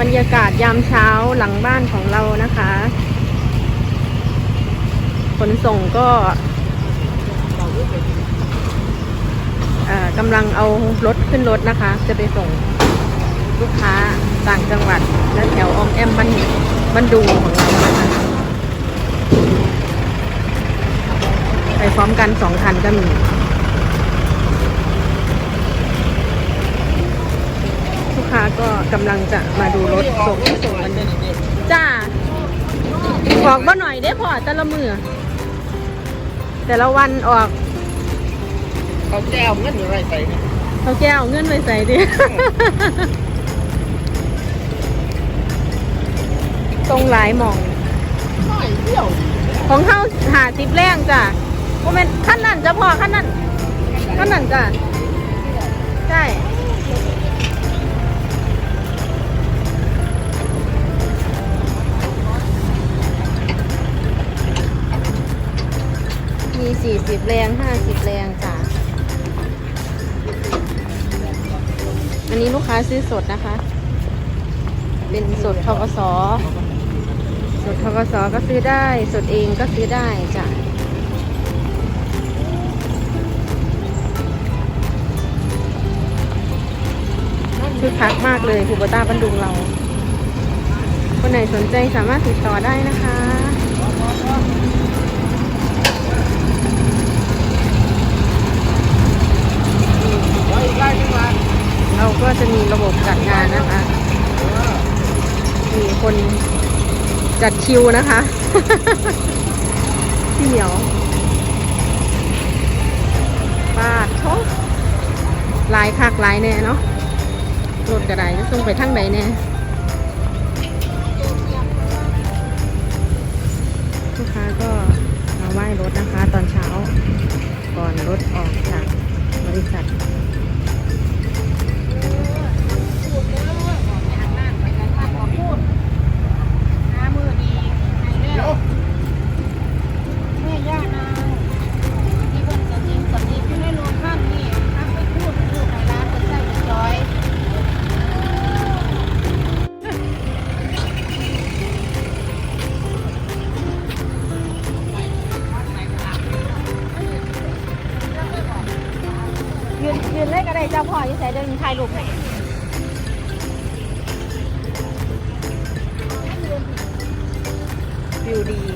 บรรยากาศยามเช้าหลังบ้านของเรานะคะ ขนส่งก็กำลังเอารถขึ้นรถนะคะ จะไปส่งลูกค้าต่างจังหวัด และแถวออมแอมบ้านบ้านดูของเรานะคะไปพร้อมกันสองคันก็มี ลูกค้า กำลังจะมาดูรถส่งส่งกันด้วยจ้าออกมาหน่อยได้พอแต่ละมือแต่ละวันออกเขาแจ้วเงินอยู่ไรใส่เขาแก้วเงินไปใส่ดิตรงหลายหมองของเข้าหาสิบแรงจ้ะโมเมนขั้นนั้นจะพอขั้นนั้นขั้นนั้นจ้ะใช่ สี่สิบแรงห้าสิบแรงจ้ะอันนี้ลูกค้าซื้อสดนะคะ เป็นสดทกสสดทกสก็ซื้อได้ สดเองก็ซื้อได้จ้ะคือคักมากเลยคูโบต้าบันดุงเรา คนไหนสนใจสามารถติดต่อได้นะคะ ร้อยไร่ทั้งวัน เรา ก็จะมีระบบจัดงานนะคะ มีคนจัดคิวนะคะพี่เหมียวปาดโชลายคักลายแน่เนาะรถกระไดจะส่งไปทางไหนแน่ลูกค้าก็มาไหว้รถนะคะ ตอนเช้าก่อนรถออก นยืนเล่นก็ได้เจ้าพ่อยิ่งใส่เดินถ่ายรูปให้วิวดี